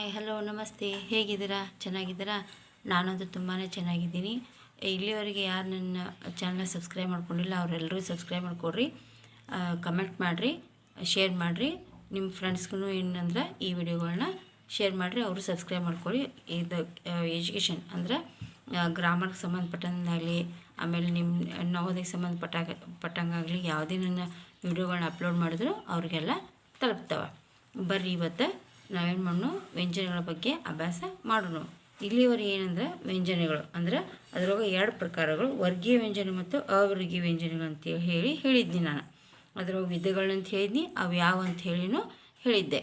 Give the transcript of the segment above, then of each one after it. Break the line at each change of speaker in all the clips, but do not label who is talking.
Hi, hello, ನಮಸ್ತೆ. ಹೇಗಿದ್ದೀರಾ? ಚೆನ್ನಾಗಿದ್ದೀರಾ? ನಾನಂತೂ ತುಂಬಾ ಚೆನ್ನಾಗಿದ್ದೀನಿ. ಇಲ್ಲಿವರೆಗೆ ಯಾರು ನನ್ನ ಚಾನಲ್ ಸಬ್ಸ್ಕ್ರೈಬ್ ಮಾಡ್ಕೊಂಡಿಲ್ಲ ಅವರೆಲ್ಲರೂ ಸಬ್ಸ್ಕ್ರೈಬ್ ಮಾಡ್ಕೊಡ್ರಿ. ಕಮೆಂಟ್ ಮಾಡಿರಿ ಶೇರ್ ಮಾಡಿರಿ. ನಿಮ್ಮ ಫ್ರೆಂಡ್ಸ್ಗೂ ಏನಂದ್ರೆ ಈ ವಿಡಿಯೋಗಳನ್ನ ಶೇರ್ ಮಾಡಿರಿ, ಅವರು ಸಬ್ಸ್ಕ್ರೈಬ್ ಮಾಡ್ಕೊಳ್ಳಿ. ಇದು ಎಜುಕೇಷನ್ ಅಂದ್ರೆ ಗ್ರಾಮರ್ಗೆ ಸಂಬಂಧಪಟ್ಟಂಗಾಗಲಿ, ಆಮೇಲೆ ನಿಮ್ಮ ನವೋದಯಕ್ಕೆ ಸಂಬಂಧಪಟ್ಟಾಗ ಪಟ್ಟಂಗಾಗಲಿ, ಯಾವುದೇ ನನ್ನ ವಿಡಿಯೋಗಳನ್ನ ಅಪ್ಲೋಡ್ ಮಾಡಿದ್ರು ಅವ್ರಿಗೆಲ್ಲ ತಲುಪ್ತವೆ. ಬರ್ರಿ ಇವತ್ತು. ನಾವೇನು ಮಾಡೋಣ ವ್ಯಂಜನಗಳ ಬಗ್ಗೆ ಅಭ್ಯಾಸ ಮಾಡೋಣ ಇಲ್ಲಿವರೆಗೆ ಏನಂದ್ರೆ ವ್ಯಂಜನಗಳು. ಅಂದ್ರೆ ಅದರೊಳಗೆ ಎರಡು ಪ್ರಕಾರಗಳು. ವರ್ಗೀಯ ವ್ಯಂಜನ ಮತ್ತು ಅವರ್ಗೀಯ ವ್ಯಂಜನಗಳು ಅಂತ ಹೇಳಿ ಹೇಳಿದ್ನಿ ನಾನು. ಅದರೊಳಗೆ ವಿಧಗಳಂತ ಹೇಳಿದ್ನಿ, ಅವು ಯಾವ ಅಂತ ಹೇಳಿನೂ ಹೇಳಿದ್ದೆ.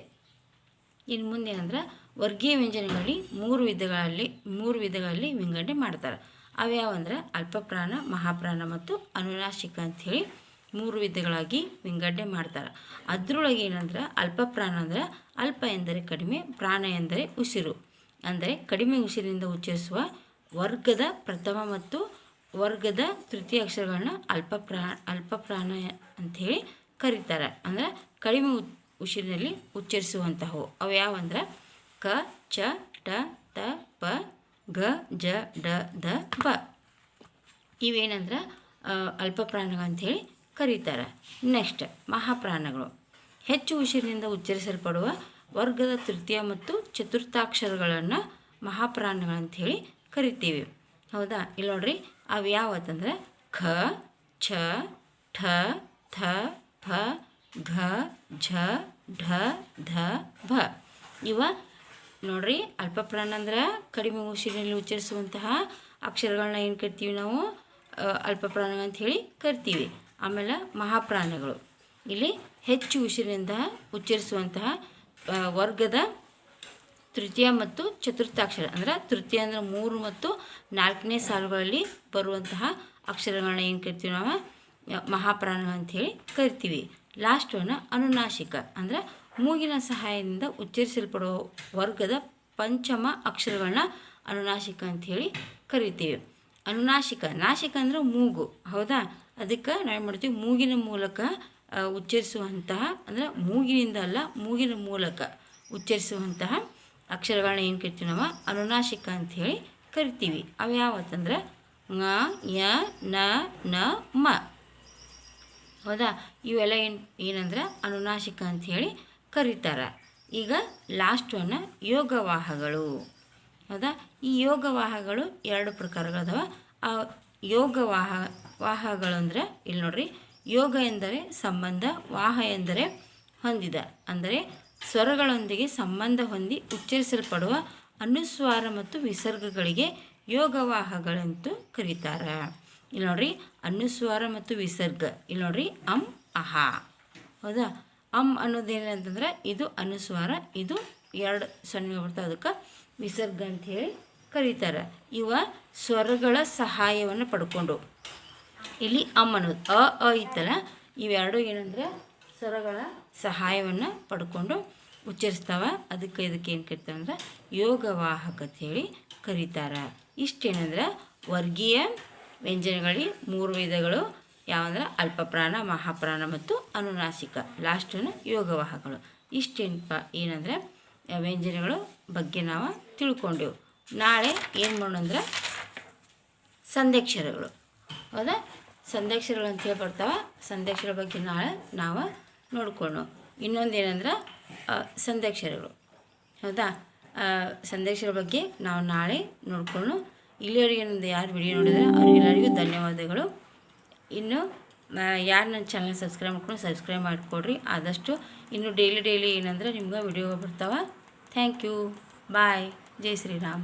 ಇನ್ನು ಮುಂದೆ ಅಂದರೆ ವರ್ಗೀಯ ವ್ಯಂಜನಗಳಲ್ಲಿ ಮೂರು ವಿಧಗಳಲ್ಲಿ ಮೂರು ವಿಧಗಳಲ್ಲಿ ವಿಂಗಡಣೆ ಮಾಡ್ತಾರೆ. ಅವ್ಯಾವಂದ್ರೆ ಅಲ್ಪಪ್ರಾಣ, ಮಹಾಪ್ರಾಣ ಮತ್ತು ಅನುನಾಶಿಕ ಅಂಥೇಳಿ ಮೂರು ವಿಧಗಳಾಗಿ ವಿಂಗಡಣೆ ಮಾಡ್ತಾರೆ. ಅದರೊಳಗೆ ಏನಂದ್ರೆ ಅಲ್ಪ ಪ್ರಾಣ ಅಂದ್ರೆ ಅಲ್ಪ ಎಂದರೆ ಕಡಿಮೆ, ಪ್ರಾಣ ಎಂದರೆ ಉಸಿರು. ಅಂದರೆ ಕಡಿಮೆ ಉಸಿರಿನಿಂದ ಉಚ್ಚರಿಸುವ ವರ್ಗದ ಪ್ರಥಮ ಮತ್ತು ವರ್ಗದ ತೃತೀಯ ಅಕ್ಷರಗಳನ್ನ ಅಲ್ಪ ಪ್ರಾ, ಅಲ್ಪ ಪ್ರಾಣ ಅಂಥೇಳಿ ಕರೀತಾರೆ. ಅಂದರೆ ಕಡಿಮೆ ಉಸಿರಿನಲ್ಲಿ ಉಚ್ಚರಿಸುವಂತಹವು. ಅವು ಯಾವಂದ್ರೆ ಕ, ಚ, ಟ, ತ, ಪ, ಗ, ಜ, ಡ, ದ, ಬ. ಇವೇನಂದ್ರೆ ಅಲ್ಪ ಪ್ರಾಣಗಳು ಅಂಥೇಳಿ ಕರೀತಾರೆ. ನೆಕ್ಸ್ಟ್ ಮಹಾಪ್ರಾಣಗಳು. ಹೆಚ್ಚು ಉಸಿರಿನಿಂದ ಉಚ್ಚರಿಸಲ್ಪಡುವ ವರ್ಗದ ತೃತೀಯ ಮತ್ತು ಚತುರ್ಥಾಕ್ಷರಗಳನ್ನು ಮಹಾಪ್ರಾಣಗಳಂತ ಹೇಳಿ ಕರಿತೀವಿ. ಹೌದಾ? ಇಲ್ಲಿ ನೋಡ್ರಿ, ಅವು ಯಾವತ್ತಂದ್ರೆ ಖ, ಛ, ಠ, ಥ ಫ ಘ, ಝ, ಢ, ಧ, ಭ. ಇವ ನೋಡ್ರಿ, ಅಲ್ಪಪ್ರಾಣ ಅಂದ್ರೆ ಕಡಿಮೆ ಉಸಿರಿನಲ್ಲಿ ಉಚ್ಚರಿಸುವಂತಹ ಅಕ್ಷರಗಳನ್ನ ಏನು ಕರಿತೀವಿ ನಾವು? ಅಲ್ಪಪ್ರಾಣ ಅಂತ ಹೇಳಿ ಕರಿತೀವಿ. ಆಮೇಲೆ ಮಹಾಪ್ರಾಣಗಳು. ಇಲ್ಲಿ ಹೆಚ್ಚು ಉಸಿರಿನಿಂದ ಉಚ್ಚರಿಸುವಂತಹ ವರ್ಗದ ತೃತೀಯ ಮತ್ತು ಚತುರ್ಥಾಕ್ಷರ. ಅಂದರೆ ತೃತೀಯ ಅಂದರೆ ಮೂರು ಮತ್ತು ನಾಲ್ಕನೇ ಸಾಲುಗಳಲ್ಲಿ ಬರುವಂತಹ ಅಕ್ಷರಗಳನ್ನ ಏನು ಕರಿತೀವಿ ನಾವು? ಮಹಾಪ್ರಾಣ ಅಂಥೇಳಿ ಕರಿತೀವಿ. ಲಾಸ್ಟ್ ಅನುನಾಶಿಕ. ಅಂದರೆ ಮೂಗಿನ ಸಹಾಯದಿಂದ ಉಚ್ಚರಿಸಲ್ಪಡುವ ವರ್ಗದ ಪಂಚಮ ಅಕ್ಷರಗಳನ್ನ ಅನುನಾಶಿಕ ಅಂಥೇಳಿ ಕರಿತೀವಿ. ಅನುನಾಶಿಕ. ನಾಶಿಕ ಅಂದರೆ ಮೂಗು. ಹೌದಾ? ಅದಕ್ಕೆ ನಾವು ಮಾಡ್ತೀವಿ, ಮೂಗಿನ ಮೂಲಕ ಉಚ್ಚರಿಸುವಂತಹ, ಅಂದರೆ ಮೂಗಿನಿಂದ ಅಲ್ಲ, ಮೂಗಿನ ಮೂಲಕ ಉಚ್ಚರಿಸುವಂತಹ ಅಕ್ಷರಗಳನ್ನ ಏನು ಕರಿತೀವಿ ನಾವು, ಅನುನಾಶಿಕ ಅಂಥೇಳಿ ಕರಿತೀವಿ. ಅವು ಯಾವತ್ತಂದ್ರೆ, ಮ, ಯ, ನ ನ, ಮ. ಹೌದಾ? ಇವೆಲ್ಲ ಏನು, ಏನಂದ್ರೆ ಅನುನಾಶಿಕ ಅಂಥೇಳಿ ಕರೀತಾರೆ. ಈಗ ಲಾಸ್ಟ್ ಒನ್ ಯೋಗವಾಹಗಳು. ಹೌದಾ? ಈ ಯೋಗವಾಹಗಳು ಎರಡು ಪ್ರಕಾರಗಳದಾವ. ಆ ಯೋಗವಾಹ ವಾಹಗಳು ಅಂದರೆ ಇಲ್ಲಿ ನೋಡ್ರಿ, ಯೋಗ ಎಂದರೆ ಸಂಬಂಧ, ವಾಹ ಎಂದರೆ ಹೊಂದಿದ. ಅಂದರೆ ಸ್ವರಗಳೊಂದಿಗೆ ಸಂಬಂಧ ಹೊಂದಿ ಉಚ್ಚರಿಸಲ್ಪಡುವ ಅನುಸ್ವಾರ ಮತ್ತು ವಿಸರ್ಗಗಳಿಗೆ ಯೋಗವಾಹಗಳಂತೂ ಕರೀತಾರೆ. ಇಲ್ಲಿ ನೋಡ್ರಿ, ಅನುಸ್ವಾರ ಮತ್ತು ವಿಸರ್ಗ. ಇಲ್ಲಿ ನೋಡ್ರಿ, ಅಂ, ಅಹ. ಹೌದಾ? ಅಂ ಅನ್ನೋದೇನಂತಂದ್ರೆ ಇದು ಅನುಸ್ವಾರ, ಇದು ಎರಡು ಸಣ್ಣ ಬರ್ತಾವೆ. ಅದಕ್ಕೆ ವಿಸರ್ಗ ಅಂತ ಹೇಳಿ ಕರೀತಾರೆ. ಇವ ಸ್ವರಗಳ ಸಹಾಯವನ್ನು ಪಡ್ಕೊಂಡು. ಇಲ್ಲಿ ಅಮ್ಮನು ಅ ಅ ಇತ್ತಲ್ಲ, ಇವೆರಡು ಏನಂದ್ರೆ ಸ್ವರಗಳ ಸಹಾಯವನ್ನು ಪಡ್ಕೊಂಡು ಉಚ್ಚರಿಸ್ತಾವ. ಅದಕ್ಕೆ ಇದಕ್ಕೆ ಏನು ಕರಿತಾರೆ ಅಂದ್ರೆ ಯೋಗವಾಹಕ ಹೇಳಿ ಕರೀತಾರೆ. ಇಷ್ಟೇನಂದ್ರೆ ವರ್ಗೀಯ ವ್ಯಂಜನಗಳಿ ಮೂರು ವಿಧಗಳು ಯಾವಂದ್ರೆ ಅಲ್ಪಪ್ರಾಣ, ಮಹಾಪ್ರಾಣ ಮತ್ತು ಅನುನಾಸಿಕ. ಲಾಸ್ಟನ್ನು ಯೋಗವಾಹಗಳು ಇಷ್ಟೇನಪ್ಪ, ಏನಂದ್ರೆ ವ್ಯಂಜನಗಳು ಬಗ್ಗೆ ನಾವು ತಿಳ್ಕೊಂಡೆವು. ನಾಳೆ ಏನು ಮಾಡೋಣ ಸಂಧ್ಯಾಕ್ಷರಗಳು. ಹೌದಾ? ಸಂಧ್ಯಕ್ಷರಗಳು ಅಂತೇಳಿ ಬರ್ತಾವೆ ಸಂಧ್ಯಾಕ್ಷರ ಬಗ್ಗೆ ನಾಳೆ ನಾವು ನೋಡ್ಕೊಂಡು ಇನ್ನೊಂದು ಏನಂದ್ರೆ ಸಂಧ್ಯಾಕ್ಷರಗಳು. ಹೌದಾ? ಸಂದೇಶರ ಬಗ್ಗೆ ನಾವು ನಾಳೆ ನೋಡಿಕೊಂಡು ಇಲ್ಲಿವರೆಗೆ ಏನಂದ್ರೆ ಯಾರು ವಿಡಿಯೋ ನೋಡಿದ್ರೆ ಅವ್ರಿಗೆಲ್ಲರಿಗೂ ಧನ್ಯವಾದಗಳು. ಇನ್ನು ಯಾರು ನನ್ನ ಚಾನಲ್ ಸಬ್ಸ್ಕ್ರೈಬ್ ಮಾಡ್ಕೊಂಡು ಸಬ್ಸ್ಕ್ರೈಬ್ ಮಾಡಿಕೊಡ್ರಿ. ಆದಷ್ಟು ಇನ್ನು ಡೈಲಿ ಡೈಲಿ ಏನಂದ್ರೆ ನಿಮ್ಗೆ ವಿಡಿಯೋ ಬರ್ತಾವೆ. ಥ್ಯಾಂಕ್ ಯು ಬಾಯ್ ಜೈ ಶ್ರೀರಾಮ್